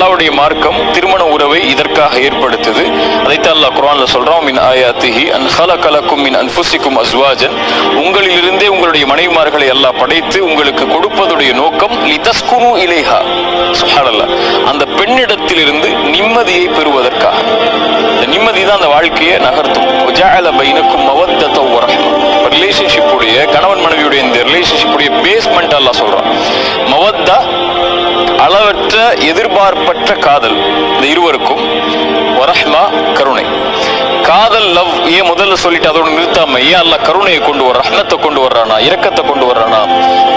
அல்லாவுடைய மார்க்கம் திருமண உறவை இதற்காக ஏற்படுத்துது. அதைத்தான் அல்லாஹ் குரான்ல சொல்றான் மின் ஆயாத்திஹி அன் ஹலகலக்கும் மின் அன்புசிக்கும் அஸ்வாஜன். உங்களிலிருந்தே உங்களுடைய மனைவிமார்களை எல்லாம் படைத்து உங்களுக்கு கொடுப்பதுடைய நோக்கம் லிதஸ்குனு இலேஹா. சுப்ஹானல்லாஹ் அந்த பெண்ணிடத்திலிருந்து நிம்மதியை பெறுவதற்காக. இந்த நிம்மதி தான் அந்த வாழ்க்கையை நகர்த்தும். வஜஅல பைனக்கும் மவத்தத வ ரிலேஷன்ஷிப்புடைய கணவன் மனைவியுடைய இந்த ரிலேஷன்ஷிப்புடைய பேஸ்மெண்ட் எல்லாம் சொல்றான். மவத்தா அளவற்ற எதிர்பார்ப்பற்ற காதல். இந்த இருவருக்கும் வரஹ்மா கருணை. காதல் லவ் ஏன் முதல்ல சொல்லிட்டு அதோட நிறுத்தாம ஏன் அல்ல கருணையை கொண்டு வர ரஹ்மத்தை கொண்டு வர்றானா இரக்கத்தை கொண்டு வர்றானா?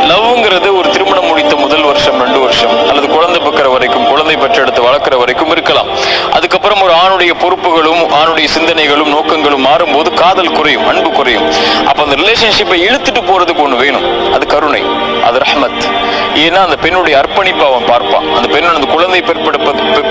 லவ்ங்கிறது ஒரு திருமணம் முடித்த முதல் வருஷம் ரெண்டு வருஷம் அல்லது குழந்தை பிக்கிற வரைக்கும் குழந்தை பெற்றெடுத்து வளர்க்குற வரைக்கும் இருக்கலாம். அதுக்கப்புறம் ஒரு ஆணுடைய பொறுப்புகளும் ஆணுடைய சிந்தனைகளும் நோக்கங்களும் மாறும்போது காதல் குறையும் அன்பு குறையும். அப்ப அந்த ரிலேஷன்ஷிப்பை இழுத்துட்டு போறதுக்கு ஒண்ணு வேணும். அது கருணை அது ரஹ்மத். ஏன்னா அந்த பெண்ணுடைய அர்ப்பணிப்பை அவன் பார்ப்பான். அந்த பெண் அந்த குழந்தை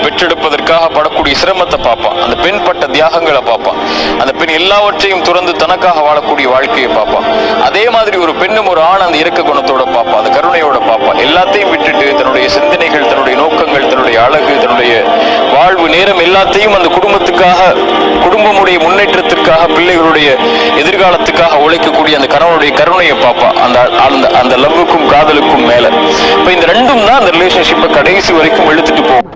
பெற்றெடுப்பதற்காக படக்கூடிய சிரமத்தை பார்ப்பான். அந்த பெண் பட்ட தியாகங்களை பார்ப்பான். அந்த பெண் எல்லாவற்றையும் துறந்து தனக்காக வாழக்கூடிய வாழ்க்கையை பார்ப்பான். அதே மாதிரி ஒரு பெண்ணும் ஒரு ஆண் அந்த இறக்க குணத்தோட பார்ப்பான். அந்த கருணையோட பார்ப்பான். எல்லாத்தையும் விட்டுட்டு தன்னுடைய சிந்தனைகள் தன்னுடைய நேரம் எல்லாத்தையும் அந்த குடும்பத்துக்காக குடும்பமுடைய முன்னேற்றத்திற்காக பிள்ளைகளுடைய எதிர்காலத்துக்காக உழைக்கக்கூடிய அந்த கணவனுடைய கருணையை பார்ப்பா. அந்த அந்த அந்த லவ்வுக்கும் காதலுக்கும் மேல. இப்ப இந்த ரெண்டும் தான் அந்த ரிலேஷன்ஷிப்பை கடைசி வரைக்கும் எழுத்துட்டு போகும்.